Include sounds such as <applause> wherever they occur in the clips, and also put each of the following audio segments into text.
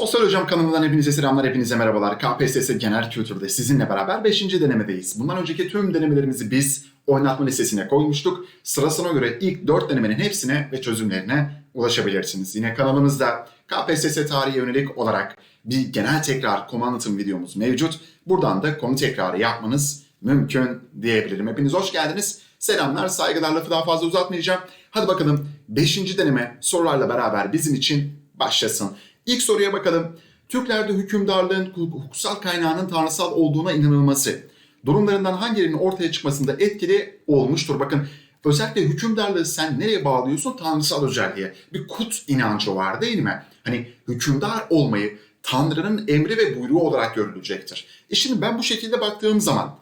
Sosyal Hocam kanalından hepinize selamlar, hepinize merhabalar. KPSS Genel Kültür'de sizinle beraber 5. denemedeyiz. Bundan önceki tüm denemelerimizi biz oynatma listesine koymuştuk. Sırasına göre ilk 4 denemenin hepsine ve çözümlerine ulaşabilirsiniz. Yine kanalımızda KPSS tarihi yönelik olarak bir genel tekrar konu anlatım videomuz mevcut. Buradan da konu tekrarı yapmanız mümkün diyebilirim. Hepiniz hoş geldiniz. Selamlar, saygılar lafı daha fazla uzatmayacağım. Hadi bakalım 5. deneme sorularla beraber bizim için başlasın. İlk soruya bakalım. Türklerde hükümdarlığın hukuksal kaynağının tanrısal olduğuna inanılması durumlarından hangilerinin ortaya çıkmasında etkili olmuştur? Bakın özellikle hükümdarlığı sen nereye bağlıyorsun? Tanrısal özelliğe. Bir kut inancı var değil mi? Hani hükümdar olmayı Tanrı'nın emri ve buyruğu olarak görülecektir. E şimdi ben bu şekilde baktığım zaman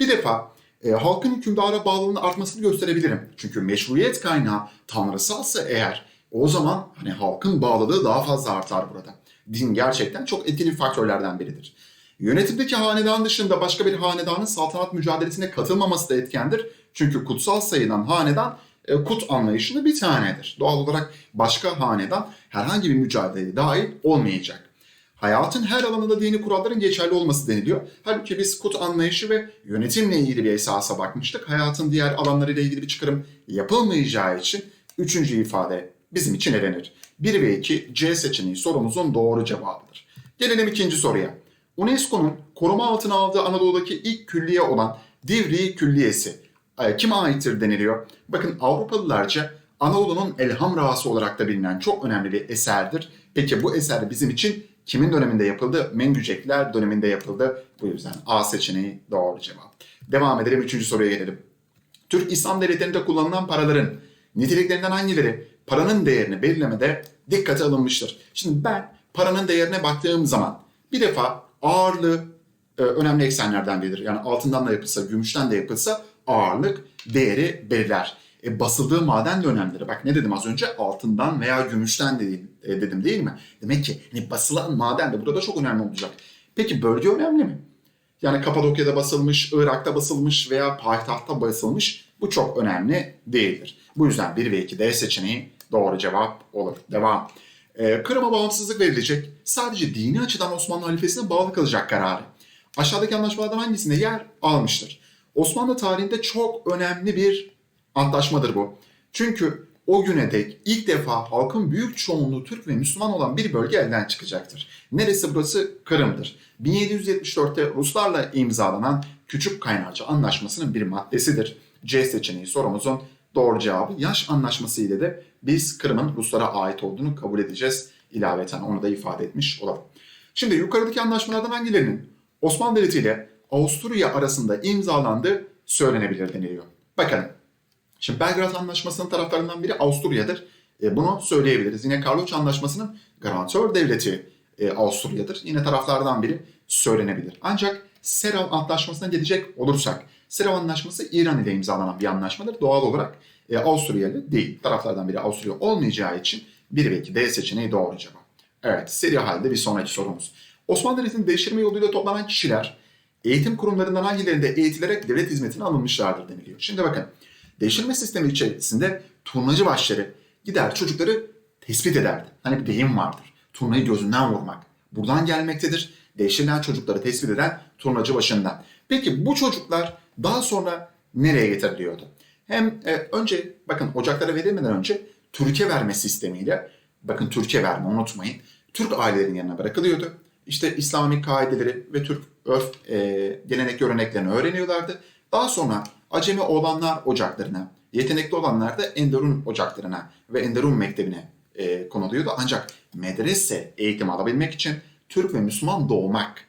bir defa e, halkın hükümdara bağlılığının artmasını gösterebilirim. Çünkü meşruiyet kaynağı tanrısalsa eğer o zaman hani halkın bağlılığı daha fazla artar burada. Din gerçekten çok etkili faktörlerden biridir. Yönetimdeki hanedan dışında başka bir hanedanın saltanat mücadelesine katılmaması da etkendir. Çünkü kutsal sayılan hanedan e, kut anlayışında bir tanedir. Doğal olarak başka hanedan herhangi bir mücadeleye dahil olmayacak. Hayatın her alanında dini kuralların geçerli olması deniliyor. Halbuki biz kut anlayışı ve yönetimle ilgili bir esasa bakmıştık. Hayatın diğer alanlarıyla ilgili bir çıkarım yapılmayacağı için üçüncü ifade bizim için elenir. 1 ve 2 C seçeneği sorumuzun doğru cevabıdır. Gelelim ikinci soruya. UNESCO'nun koruma altına aldığı Anadolu'daki ilk külliye olan Divriği Külliyesi e, kime aittir deniliyor? Bakın Avrupalılarca Anadolu'nun elham rası olarak da bilinen çok önemli bir eserdir. Peki bu eser bizim için kimin döneminde yapıldı? Mengücekler döneminde yapıldı. Bu yüzden A seçeneği doğru cevap. Devam edelim. Üçüncü soruya gelelim. Türk İslam devletlerinde kullanılan paraların niteliklerinden hangileri paranın değerini belirlemede dikkate alınmıştır? Şimdi ben paranın değerine baktığım zaman bir defa ağırlığı e, önemli eksenlerden biridir. Yani altından da yapılsa, gümüşten de yapılsa ağırlık değeri belirler. E, basıldığı maden de önemlidir. Bak ne dedim az önce? Altından veya gümüşten dedim, e, dedim değil mi? Demek ki hani basılan maden de burada çok önemli olacak. Peki bölge önemli mi? Yani Kapadokya'da basılmış, Irak'ta basılmış veya payitahtta basılmış bu çok önemli değildir. Bu yüzden 1 ve 2 D seçeneği doğru cevap olur. Devam. Ee, Kırım'a bağımsızlık verilecek. Sadece dini açıdan Osmanlı halifesine bağlı kalacak kararı. Aşağıdaki anlaşmalardan hangisinde yer almıştır? Osmanlı tarihinde çok önemli bir antlaşmadır bu. Çünkü o güne dek ilk defa halkın büyük çoğunluğu Türk ve Müslüman olan bir bölge elden çıkacaktır. Neresi burası? Kırım'dır. 1774'te Ruslarla imzalanan Küçük Kaynarca Anlaşması'nın bir maddesidir. C seçeneği sorumuzun doğru cevabı. Yaş anlaşması ile de biz Kırım'ın Ruslara ait olduğunu kabul edeceğiz. İlaveten onu da ifade etmiş olalım. Şimdi yukarıdaki anlaşmalardan hangilerinin Osmanlı Devleti ile Avusturya arasında imzalandığı söylenebilir deniliyor. Bakalım. Şimdi Belgrad Anlaşması'nın taraflarından biri Avusturya'dır. E, bunu söyleyebiliriz. Yine Karloç Anlaşması'nın garantör devleti e, Avusturya'dır. Yine taraflardan biri söylenebilir. Ancak Serav Antlaşması'na gelecek olursak, Serav Antlaşması İran ile imzalanan bir anlaşmadır. Doğal olarak e, Avusturyalı değil. Taraflardan biri Avusturya olmayacağı için 1 ve 2 D seçeneği doğru cevap. Evet, seri halde bir sonraki sorumuz. Osmanlı Devleti'nin devşirme yoluyla toplanan kişiler eğitim kurumlarından hangilerinde eğitilerek devlet hizmetine alınmışlardır deniliyor. Şimdi bakın, devşirme sistemi içerisinde turnacı başları gider çocukları tespit ederdi. Hani bir deyim vardır. Turnayı gözünden vurmak. Buradan gelmektedir. Devşirilen çocukları tespit eden turnacı başından. Peki bu çocuklar daha sonra nereye getiriliyordu? Hem e, önce bakın ocaklara verilmeden önce Türkiye verme sistemiyle bakın Türkiye verme unutmayın. Türk ailelerinin yanına bırakılıyordu. İşte İslami kaideleri ve Türk örf, e, gelenek göreneklerini öğreniyorlardı. Daha sonra Acemi olanlar ocaklarına, yetenekli olanlar da Enderun ocaklarına ve Enderun mektebine e, konuluyordu. Ancak medrese eğitim alabilmek için Türk ve Müslüman doğmak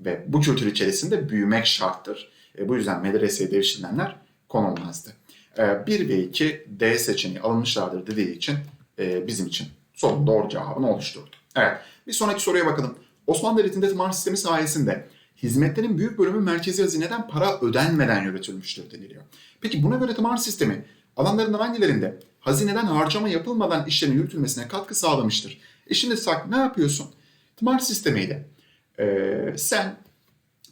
ve bu kültür içerisinde büyümek şarttır. E, bu yüzden medreseye devşirilenler konulmazdı. E, 1 ve 2 D seçeneği alınmışlardır dediği için e, bizim için sorunun doğru cevabını oluşturdu. Evet, bir sonraki soruya bakalım. Osmanlı Devleti'nde tımar sistemi sayesinde hizmetlerin büyük bölümü merkezi hazineden para ödenmeden yürütülmüştür deniliyor. Peki buna göre tımar sistemi alanlarından hangilerinde hazineden harcama yapılmadan işlerin yürütülmesine katkı sağlamıştır? E şimdi sak ne yapıyorsun? Tımar sistemiyle e, sen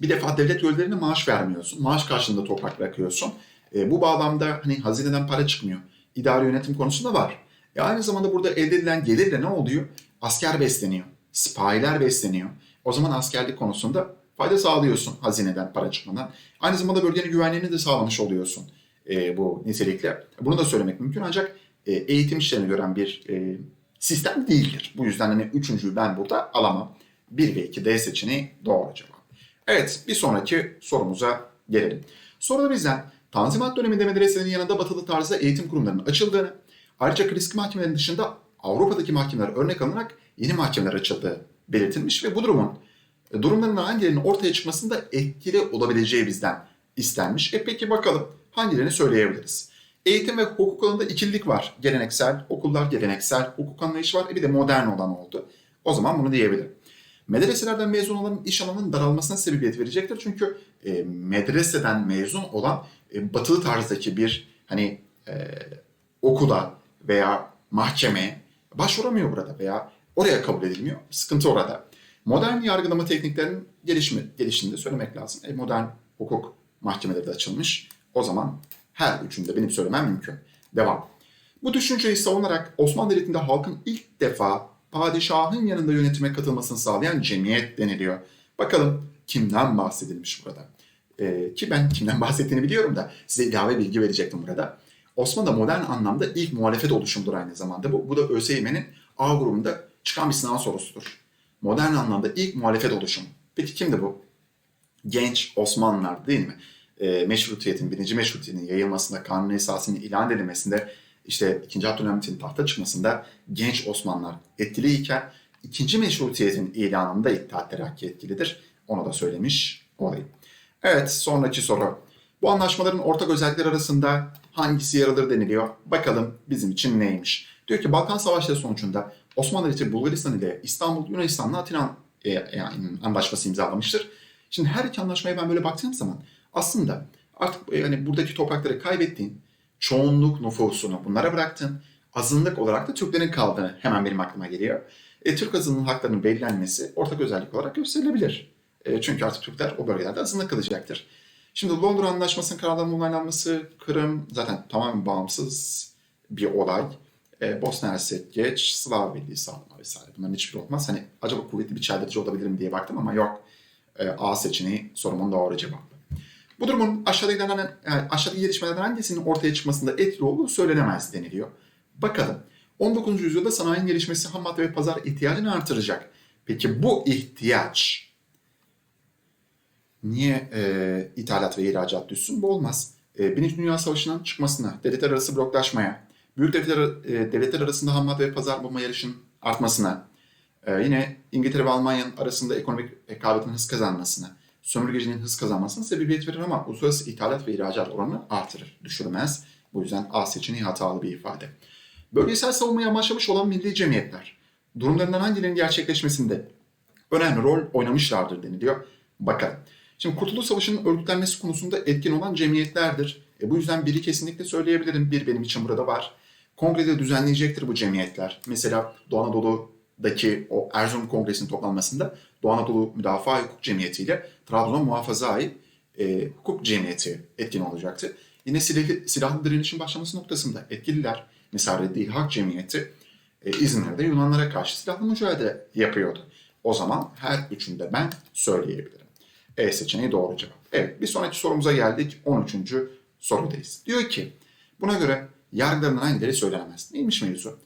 bir defa devlet yollarına maaş vermiyorsun. Maaş karşılığında toprak bırakıyorsun. E, bu bağlamda hani hazineden para çıkmıyor. İdari yönetim konusunda var. E, aynı zamanda burada elde edilen gelirle ne oluyor? Asker besleniyor. Spyler besleniyor. O zaman askerlik konusunda fayda sağlıyorsun hazineden para çıkmadan. Aynı zamanda bölgenin güvenliğini de sağlamış oluyorsun e, bu nitelikle. Bunu da söylemek mümkün ancak e, eğitim işlerini gören bir e, sistem değildir. Bu yüzden hani üçüncüyü ben burada alamam. 1 ve 2 D seçeneği doğru cevap. Evet bir sonraki sorumuza gelelim. Soruda bizden Tanzimat döneminde medreselerin yanında batılı tarzda eğitim kurumlarının açıldığını, ayrıca klasik mahkemelerin dışında Avrupa'daki mahkemeler örnek alınarak yeni mahkemeler açıldığı belirtilmiş ve bu durumun e, durumlarından hangilerinin ortaya çıkmasında etkili olabileceği bizden istenmiş. E peki bakalım hangilerini söyleyebiliriz? Eğitim ve hukuk alanında ikililik var. Geleneksel, okullar geleneksel, hukuk anlayışı var. E bir de modern olan oldu. O zaman bunu diyebilirim. Medreselerden mezun olanın iş alanının daralmasına sebebiyet verecektir. Çünkü e, medreseden mezun olan e, batılı tarzdaki bir hani e, okula veya mahkemeye başvuramıyor burada veya oraya kabul edilmiyor. Sıkıntı orada. Modern yargılama tekniklerinin gelişimi, geliştiğini de söylemek lazım. E, modern hukuk mahkemeleri de açılmış. O zaman her üçünde benim söylemem mümkün. Devam. Bu düşünceyi savunarak Osmanlı Devleti'nde halkın ilk defa padişahın yanında yönetime katılmasını sağlayan cemiyet deniliyor. Bakalım kimden bahsedilmiş burada? Ee, ki ben kimden <laughs> bahsettiğini biliyorum da size ilave bilgi verecektim burada. Osmanlı'da modern anlamda ilk muhalefet oluşumudur aynı zamanda. Bu, bu da ÖSYM'nin A grubunda çıkan bir sınav sorusudur. Modern anlamda ilk muhalefet oluşumu. Peki kimdi bu? Genç Osmanlılar değil mi? E, meşrutiyetin, birinci meşrutiyetin yayılmasında, kanun esasının ilan edilmesinde, işte ikinci Abdülhamit'in tahta çıkmasında genç Osmanlılar etkiliyken, ikinci meşrutiyetin ilanında İttihat Terakki etkilidir. Onu da söylemiş olayım. Evet, sonraki soru. Bu anlaşmaların ortak özellikleri arasında hangisi yer alır deniliyor. Bakalım bizim için neymiş? Diyor ki Balkan Savaşları sonucunda Osmanlı Devleti Bulgaristan ile İstanbul Yunanistan'la Atina e, yani anlaşması imzalamıştır. Şimdi her iki anlaşmaya ben böyle baktığım zaman aslında artık yani buradaki toprakları kaybettiğin çoğunluk nüfusunu bunlara bıraktın. Azınlık olarak da Türklerin kaldığını hemen benim aklıma geliyor. E, Türk azınlığının haklarının belirlenmesi ortak özellik olarak gösterilebilir. E, çünkü artık Türkler o bölgelerde azınlık kalacaktır. Şimdi Londra Anlaşması'nın kararlarının onaylanması, Kırım zaten tamamen bağımsız bir olay. E, Bosna Hersek geç, Slav Birliği sağlama vesaire. Bunların hiçbiri olmaz. Hani acaba kuvvetli bir çeldirici olabilir mi diye baktım ama yok. E, A seçeneği sorumun doğru cevabı. Bu durumun aşağıdakilerden, yani aşağıdaki gelişmelerden hangisinin ortaya çıkmasında etkili olduğu söylenemez deniliyor. Bakalım. 19. yüzyılda sanayinin gelişmesi ham madde ve pazar ihtiyacını artıracak. Peki bu ihtiyaç niye e, ithalat ve ihracat düşsün? Bu olmaz. E, Birinci Dünya Savaşı'nın çıkmasına, devletler arası bloklaşmaya, büyük devletler, e, devletler arasında ham madde ve pazar bulma yarışın artmasına, e, yine İngiltere ve Almanya'nın arasında ekonomik rekabetin hız kazanmasına, sömürgecinin hız kazanmasına sebebiyet verir ama uluslararası ithalat ve ihracat oranını artırır, düşürmez. Bu yüzden A seçeneği hatalı bir ifade. Bölgesel savunmaya amaçlamış olan milli cemiyetler, durumlarından hangilerinin gerçekleşmesinde önemli rol oynamışlardır deniliyor. Bakalım. Şimdi Kurtuluş Savaşı'nın örgütlenmesi konusunda etkin olan cemiyetlerdir. E bu yüzden biri kesinlikle söyleyebilirim. Bir benim için burada var. Kongrede düzenleyecektir bu cemiyetler. Mesela Doğu Anadolu'daki o Erzurum Kongresi'nin toplanmasında Doğu Anadolu Müdafaa Hukuk Cemiyeti ile Trabzon Muhafazai e, Hukuk Cemiyeti etkin olacaktı. Yine silahlı, silahlı direnişin başlaması noktasında etkililer. Mesela Reddi Hak Cemiyeti e, İzmir'de Yunanlara karşı silahlı mücadele yapıyordu. O zaman her üçünde ben söyleyebilirim. E seçeneği doğru cevap. Evet bir sonraki sorumuza geldik. 13. sorudayız. Diyor ki buna göre yargılarından hangileri söylenemez? Neymiş mevzu?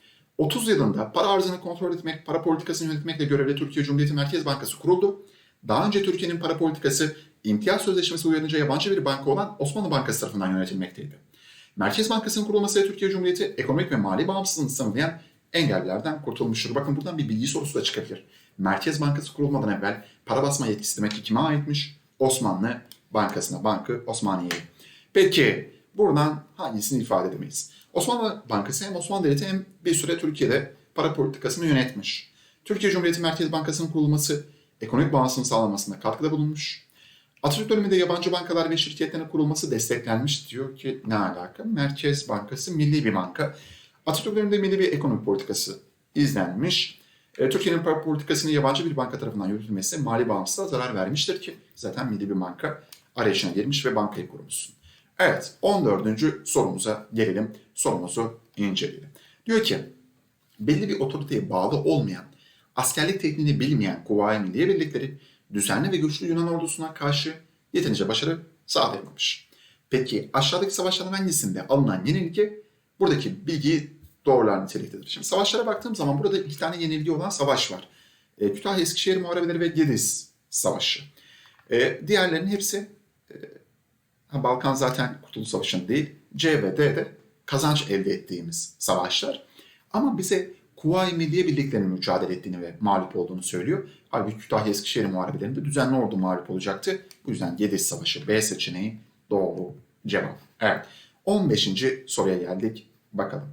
30 yılında para arzını kontrol etmek, para politikasını yönetmekle görevli Türkiye Cumhuriyeti Merkez Bankası kuruldu. Daha önce Türkiye'nin para politikası imtiyaz sözleşmesi uyarınca yabancı bir banka olan Osmanlı Bankası tarafından yönetilmekteydi. Merkez Bankası'nın kurulmasıyla Türkiye Cumhuriyeti ekonomik ve mali bağımsızlığını sınırlayan engellerden kurtulmuştur. Bakın buradan bir bilgi sorusu da çıkabilir. Merkez Bankası kurulmadan evvel para basma yetkisi demek ki kime aitmiş? Osmanlı Bankası'na, Bankı Osmaniye'ye. Peki buradan hangisini ifade edemeyiz? Osmanlı Bankası hem Osmanlı Devleti hem bir süre Türkiye'de para politikasını yönetmiş. Türkiye Cumhuriyeti Merkez Bankası'nın kurulması ekonomik bağımsızlığın sağlamasında katkıda bulunmuş. Atatürk döneminde yabancı bankalar ve şirketlerin kurulması desteklenmiş diyor ki ne alaka? Merkez Bankası milli bir banka. Atatürk döneminde milli bir ekonomi politikası izlenmiş. E, Türkiye'nin para politikasının yabancı bir banka tarafından yürütülmesi mali bağımsızlığa zarar vermiştir ki zaten milli bir banka arayışına girmiş ve bankayı kurmuşsun. Evet 14. sorumuza gelelim. Sorumuzu inceleyelim. Diyor ki belli bir otoriteye bağlı olmayan askerlik tekniğini bilmeyen Kuvayi Milliye Birlikleri düzenli ve güçlü Yunan ordusuna karşı yeterince başarı sağlayamamış. Peki aşağıdaki savaşların hangisinde alınan yenilgi buradaki bilgiyi doğrular niteliktedir? Şimdi savaşlara baktığım zaman burada iki tane yenilgi olan savaş var. E, Kütahya Eskişehir Muharebeleri ve Gediz Savaşı. E, diğerlerinin hepsi e, ha, Balkan zaten Kurtuluş Savaşı'nın değil. C ve D'de kazanç elde ettiğimiz savaşlar. Ama bize Kuvayi Milliye Birlikleri'nin mücadele ettiğini ve mağlup olduğunu söylüyor. Halbuki Kütahya Eskişehir Muharebelerinde düzenli ordu mağlup olacaktı. Bu yüzden Gediz Savaşı B seçeneği doğru cevap. Evet. 15. soruya geldik. Bakalım.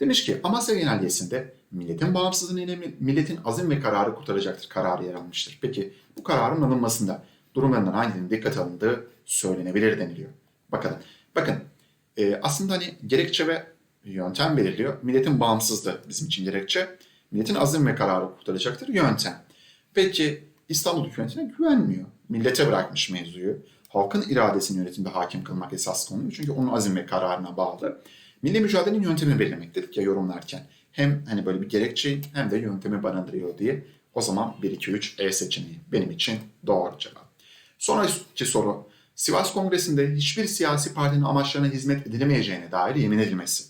Demiş ki Amasya Genelgesi'nde milletin bağımsızlığını ile milletin azim ve kararı kurtaracaktır kararı yer almıştır. Peki bu kararın alınmasında durumlarından hangisinin dikkat alındığı söylenebilir deniliyor. Bakalım. Bakın e, aslında hani gerekçe ve yöntem belirliyor. Milletin bağımsızlığı bizim için gerekçe. Milletin azim ve kararı kurtaracaktır yöntem. Peki İstanbul hükümetine güvenmiyor. Millete bırakmış mevzuyu. Halkın iradesini yönetimde hakim kılmak esas konuyor. Çünkü onun azim ve kararına bağlı. Milli mücadelenin yöntemini belirlemek dedik ya yorumlarken. Hem hani böyle bir gerekçeyi hem de yöntemi barındırıyor diye. O zaman 1, 2, 3 E seçeneği benim için doğru cevap. Sonraki soru. Sivas Kongresi'nde hiçbir siyasi partinin amaçlarına hizmet edilemeyeceğine dair yemin edilmesi.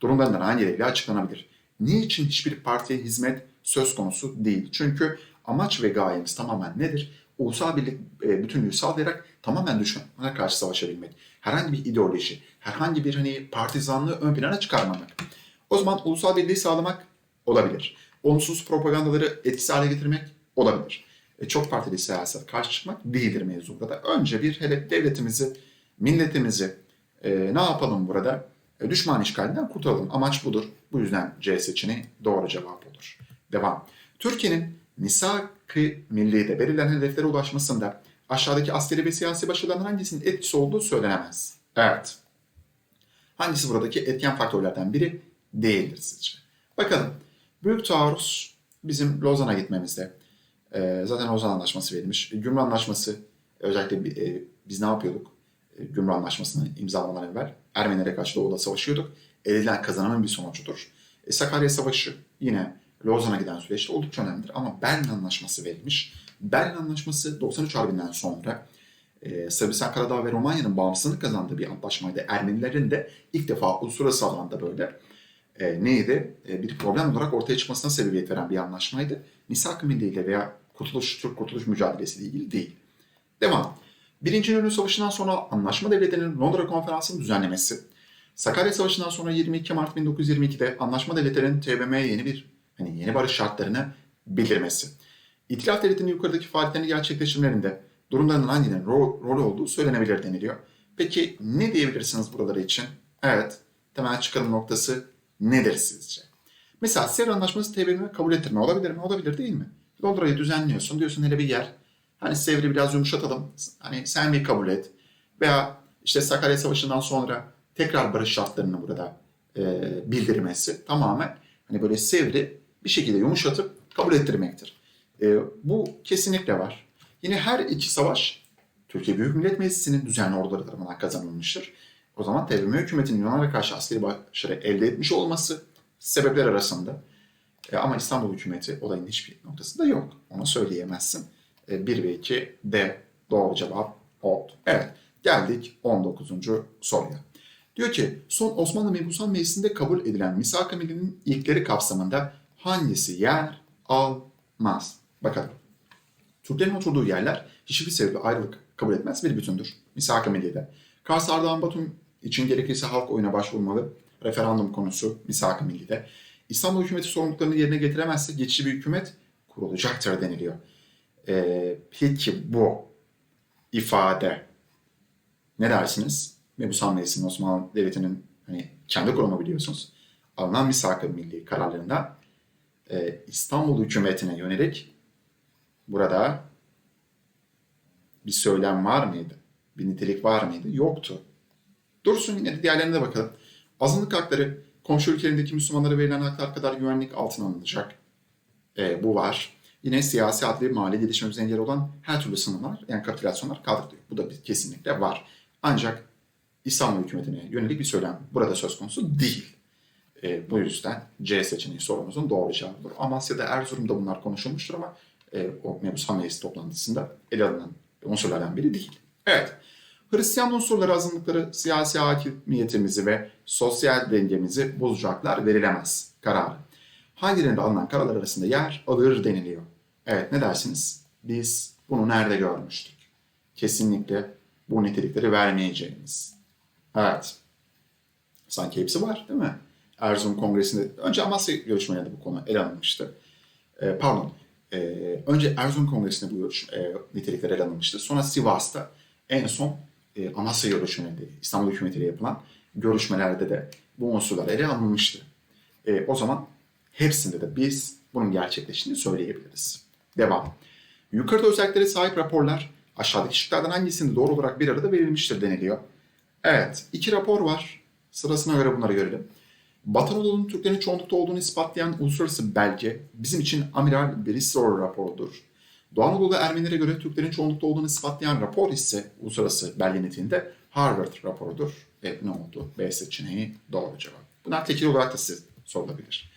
Durumlarından hangileriyle açıklanabilir? Niçin hiçbir partiye hizmet söz konusu değil? Çünkü amaç ve gayemiz tamamen nedir? Ulusal birlik e, bütünlüğü sağlayarak tamamen düşmanlara karşı savaşabilmek. Herhangi bir ideoloji, herhangi bir hani partizanlığı ön plana çıkarmamak. O zaman ulusal birliği sağlamak olabilir. Olumsuz propagandaları etkisiz hale getirmek olabilir. E, çok partili siyaset karşı çıkmak değildir mevzu burada. Önce bir hele devletimizi, milletimizi e, ne yapalım burada? E, düşman işgalinden kurtulalım. Amaç budur. Bu yüzden C seçeneği doğru cevap olur. Devam. Türkiye'nin misak-ı milli'de belirlenen hedeflere ulaşmasında aşağıdaki askeri ve siyasi başarıların hangisinin etkisi olduğu söylenemez. Evet. Hangisi buradaki etken faktörlerden biri değildir sizce? Bakalım. Büyük taarruz bizim Lozan'a gitmemizde. E, zaten Lozan Anlaşması verilmiş. E, Gümrük Anlaşması özellikle e, biz ne yapıyorduk? E, Gümrük Anlaşması'nı imzalamadan evvel Ermenilere karşı Doğu'da savaşıyorduk. Edilen kazanımın bir sonucudur. E, Sakarya Savaşı yine Lozan'a giden süreçte oldukça önemlidir. Ama Berlin Anlaşması verilmiş. Berlin Anlaşması 93 Harbi'nden sonra e, Sırbistan, Karadağ ve Romanya'nın bağımsızlığını kazandığı bir antlaşmaydı. Ermenilerin de ilk defa uluslararası alanda böyle e, neydi? E, bir problem olarak ortaya çıkmasına sebebiyet veren bir anlaşmaydı. Misak-ı Milli ile veya Kurtuluş, Türk Kurtuluş Mücadelesi ile ilgili değil. Devam. Birinci İnönü Savaşı'ndan sonra Anlaşma Devletleri'nin Londra Konferansı'nın düzenlemesi, Sakarya Savaşı'ndan sonra 22 Mart 1922'de Anlaşma Devletleri'nin TBMM'ye yeni bir hani yeni barış şartlarını bildirmesi. İtilaf Devleti'nin yukarıdaki faaliyetlerini gerçekleştirmelerinde durumlarının hangilerinin rol, rol olduğu söylenebilir deniliyor. Peki ne diyebilirsiniz buraları için? Evet, temel çıkarım noktası nedir sizce? Mesela Sierra Anlaşması TBMM'ye kabul ettirme olabilir mi? Olabilir değil mi? Londra'yı düzenliyorsun. Diyorsun hele bir yer. Hani Sevr'i biraz yumuşatalım. Hani sen bir kabul et. Veya işte Sakarya Savaşı'ndan sonra tekrar barış şartlarını burada e, bildirmesi tamamen hani böyle Sevr'i bir şekilde yumuşatıp kabul ettirmektir. E, bu kesinlikle var. Yine her iki savaş Türkiye Büyük Millet Meclisi'nin düzenli orduları tarafından kazanılmıştır. O zaman TBMM hükümetinin Yunanlara karşı askeri başarı elde etmiş olması sebepler arasında. E, ama İstanbul hükümeti olayın hiçbir noktasında yok. Ona söyleyemezsin. E, 1 ve 2 D doğru cevap oldu. Evet geldik 19. soruya. Diyor ki son Osmanlı Mebusan Meclisi'nde kabul edilen Misak-ı Milli'nin ilkleri kapsamında hangisi yer almaz? Bakalım. Türklerin oturduğu yerler hiçbir sebeple ayrılık kabul etmez bir bütündür. Misak-ı Milli'de. Kars Ardahan Batum için gerekirse halk oyuna başvurmalı. Referandum konusu Misak-ı Milli'de. İstanbul hükümeti sorumluluklarını yerine getiremezse geçici bir hükümet kurulacaktır deniliyor. Ee, peki bu ifade ne dersiniz? Mebusan Meclisi'nin Osmanlı Devleti'nin hani kendi kurumu biliyorsunuz. Alınan misak-ı milli kararlarında e, İstanbul hükümetine yönelik burada bir söylem var mıydı? Bir nitelik var mıydı? Yoktu. Dursun yine diğerlerine de bakalım. Azınlık hakları komşu ülkelerindeki Müslümanlara verilen haklar kadar güvenlik altına alınacak. E, bu var. Yine siyasi, adli, mali gelişmemize engel olan her türlü sınırlar, yani kapitülasyonlar kaldırılıyor. Bu da bir, kesinlikle var. Ancak İstanbul hükümetine yönelik bir söylem burada söz konusu değil. E, bu yüzden C seçeneği sorumuzun doğru cevabıdır. Amasya'da Erzurum'da bunlar konuşulmuştur ama e, o Mebusan Meclisi toplantısında ele alınan unsurlardan biri değil. Evet. Hristiyan unsurları azınlıkları siyasi hakimiyetimizi ve sosyal dengemizi bozacaklar verilemez kararı. Hangilerinde alınan kararlar arasında yer alır deniliyor. Evet ne dersiniz? Biz bunu nerede görmüştük? Kesinlikle bu nitelikleri vermeyeceğimiz. Evet. Sanki hepsi var değil mi? Erzurum Kongresi'nde, önce Amasya görüşmelerinde bu konu ele alınmıştı. Ee, pardon, ee, önce Erzurum Kongresi'nde bu görüş, e, nitelikler ele alınmıştı. Sonra Sivas'ta en son e, Amasya görüşmelerinde, İstanbul hükümetiyle yapılan görüşmelerde de bu unsurlar ele alınmıştı. E, o zaman hepsinde de biz bunun gerçekleştiğini söyleyebiliriz. Devam. Yukarıda özelliklere sahip raporlar aşağıdaki şıklardan hangisinde doğru olarak bir arada verilmiştir deniliyor. Evet, iki rapor var. Sırasına göre bunları görelim. Batı Anadolu'nun Türklerin çoğunlukta olduğunu ispatlayan uluslararası belge bizim için Amiral Bristol raporudur. Doğu Anadolu'da Ermenilere göre Türklerin çoğunlukta olduğunu ispatlayan rapor ise uluslararası belge niteliğinde Harvard raporudur. E ne oldu? B seçeneği doğru cevap. Bunlar tekil olarak da size sorulabilir.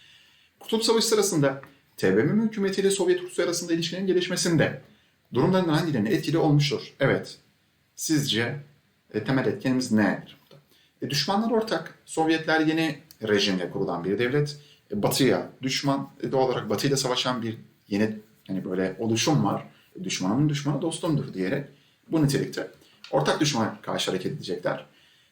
Kurtuluş Savaşı sırasında TBMM hükümetiyle Sovyet Rusya arasında ilişkilerin gelişmesinde durumların hangilerine etkili olmuştur? Evet. Sizce e, temel etkenimiz nedir? E, düşmanlar ortak. Sovyetler yeni rejimle kurulan bir devlet. E, batı'ya düşman, e, doğal olarak Batı ile savaşan bir yeni hani böyle oluşum var. Düşmanımın düşmanı dostumdur diyerek bu nitelikte ortak düşman karşı hareket edecekler.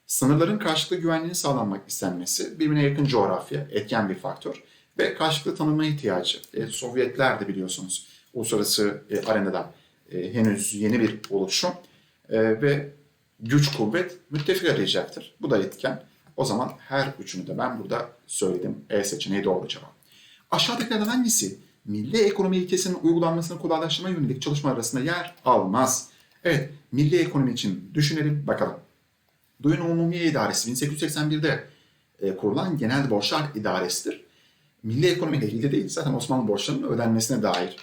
Sınırların karşılıklı güvenliğini sağlanmak istenmesi birbirine yakın coğrafya, etken bir faktör ve karşılıklı tanınma ihtiyacı. E, Sovyetler de biliyorsunuz uluslararası e, arenada e, henüz yeni bir oluşum e, ve güç kuvvet müttefik arayacaktır. Bu da etken. O zaman her üçünü de ben burada söyledim. E seçeneği doğru cevap. Aşağıdakilerden hangisi milli ekonomi ilkesinin uygulanmasını kolaylaştırma yönelik çalışma arasında yer almaz? Evet, milli ekonomi için düşünelim bakalım. Duyun Umumiye İdaresi 1881'de e, kurulan genel borçlar idaresidir. Milli ekonomiyle ilgili değil, zaten Osmanlı borçlarının ödenmesine dair.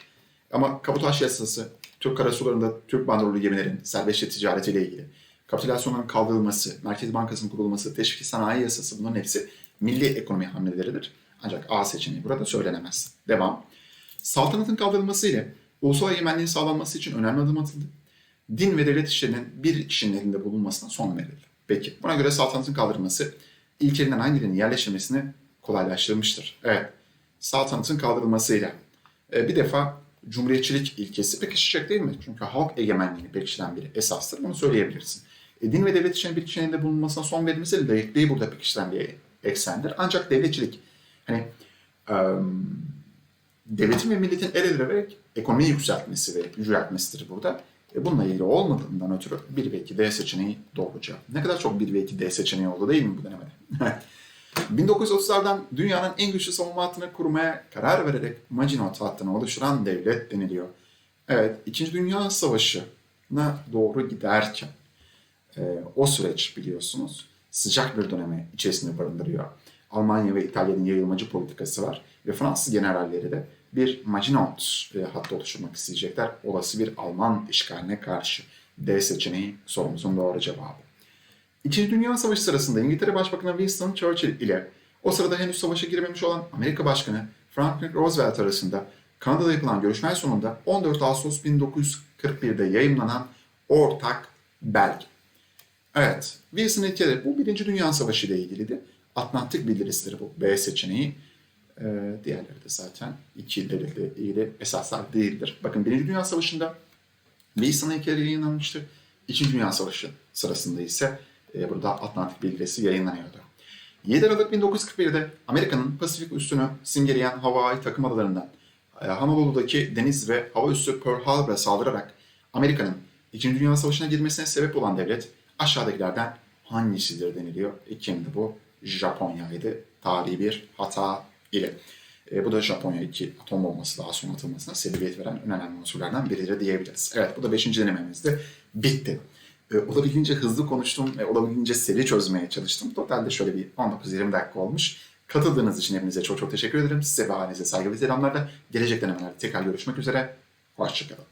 Ama kabotaj yasası, Türk karasularında Türk bandrolü gemilerin serbestçe ticaretiyle ilgili, kapitülasyonların kaldırılması, Merkez Bankası'nın kurulması, teşvik sanayi yasası bunların hepsi milli ekonomi hamleleridir. Ancak A seçeneği burada söylenemez. Devam. Saltanatın kaldırılması ile ulusal egemenliğin sağlanması için önemli adım atıldı. Din ve devlet işlerinin bir kişinin elinde bulunmasına son verildi. Peki buna göre saltanatın kaldırılması ilkelerinden hangilerinin yerleştirmesini kolaylaştırmıştır. Evet, saltanatın kaldırılmasıyla e, bir defa cumhuriyetçilik ilkesi pekişecek değil mi? Çünkü halk egemenliğini pekiştiren bir esastır. Bunu söyleyebilirsin. E, din ve devlet işlerinin bir kişinin elinde bulunmasına son verilmesi layıklığı burada pekiştiren bir eksendir. Ancak devletçilik hani um, devletin ve milletin el ele vererek ekonomiyi yükseltmesi ve yüceltmesidir burada. E, bununla ilgili olmadığından ötürü 1 ve 2 D seçeneği doğru cevap. Ne kadar çok 1 ve 2 D seçeneği oldu değil mi bu denemede? <laughs> 1930'lardan dünyanın en güçlü savunma hattını kurmaya karar vererek Maginot hattını oluşturan devlet deniliyor. Evet, İkinci Dünya Savaşı'na doğru giderken e, o süreç biliyorsunuz sıcak bir dönemi içerisinde barındırıyor. Almanya ve İtalya'nın yayılmacı politikası var ve Fransız generalleri de bir Maginot e, hattı oluşturmak isteyecekler. Olası bir Alman işgaline karşı. D seçeneği sorumuzun doğru cevabı. İkinci Dünya Savaşı sırasında İngiltere Başbakanı Winston Churchill ile o sırada henüz savaşa girmemiş olan Amerika Başkanı Franklin Roosevelt arasında Kanada'da yapılan görüşme sonunda 14 Ağustos 1941'de yayınlanan ortak belge. Evet, Wilson ilkeleri bu Birinci Dünya Savaşı ile ilgiliydi. Atlantik bildirisidir bu B seçeneği. Ee, diğerleri de zaten iki devletle ilgili esaslar değildir. Bakın Birinci Dünya Savaşı'nda Wilson ilkeleri yayınlanmıştır. İkinci Dünya Savaşı sırasında ise e, burada Atlantik bildirisi yayınlanıyordu. 7 Aralık 1941'de Amerika'nın Pasifik üssünü simgeleyen Hawaii takım adalarından e, Honolulu'daki deniz ve hava üssü Pearl Harbor'a saldırarak Amerika'nın İkinci Dünya Savaşı'na girmesine sebep olan devlet aşağıdakilerden hangisidir deniliyor. E, kimdi bu? Japonya'ydı. Tarihi bir hata ile. E, bu da Japonya 2 atom bombası daha sonra atılmasına sebebiyet veren önemli unsurlardan biridir diyebiliriz. Evet bu da 5. denememiz de bitti e, olabildiğince hızlı konuştum ve olabildiğince seri çözmeye çalıştım. Totalde şöyle bir 19-20 dakika olmuş. Katıldığınız için hepinize çok çok teşekkür ederim. Size ve ailenize saygı ve selamlarla. Gelecek denemelerde tekrar görüşmek üzere. Hoşçakalın.